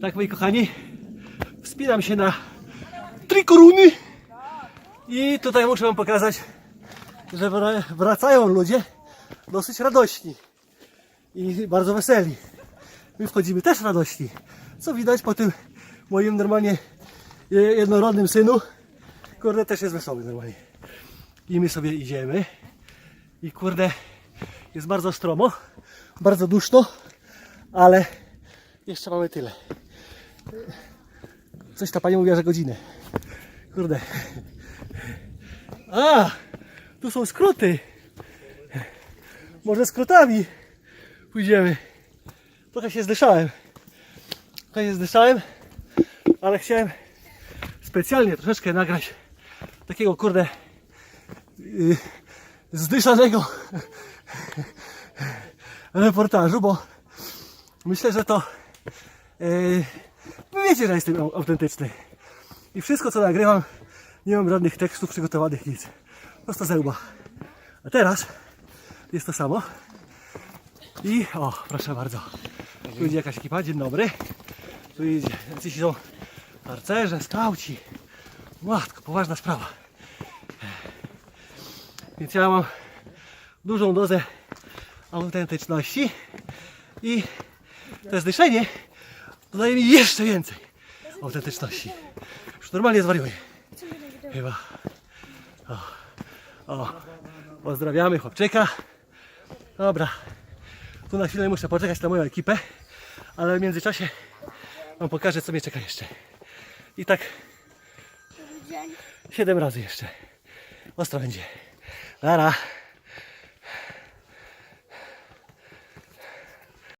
Tak, moi kochani, wspinam się na trzy koruny i tutaj muszę wam pokazać, że wra- wracają ludzie dosyć radośni i bardzo weseli. My wchodzimy też radośni, co widać po tym moim normalnie jednorodnym synu. Kurde, też jest wesoły normalnie. I my sobie idziemy i kurde, jest bardzo stromo, bardzo duszno, ale jeszcze mamy tyle. Coś ta pani mówiła, że godzinę. Kurde. A, tu są skróty. Może skrótami pójdziemy. Trochę się zdyszałem. Trochę się zdyszałem, ale chciałem specjalnie troszeczkę nagrać takiego kurde yy, zdyszanego reportażu, bo myślę, że to yy, wiecie, że jestem au- autentyczny. I wszystko co nagrywam, nie mam żadnych tekstów przygotowanych, nic. Prosto ze łba. A teraz jest to samo. I o, proszę bardzo. Tu idzie jakaś ekipa, dzień dobry. Tu idzie, jacyś są harcerze, skauci. Matko, poważna sprawa. Więc ja mam dużą dozę autentyczności i to zdyszenie dodaje mi jeszcze więcej autentyczności. Już normalnie zwariuję. Chyba. O, o. Pozdrawiamy chłopczyka. Dobra. Tu na chwilę muszę poczekać na moją ekipę, ale w międzyczasie wam pokażę co mnie czeka jeszcze. I tak 7 razy jeszcze. Ostro będzie. Nara.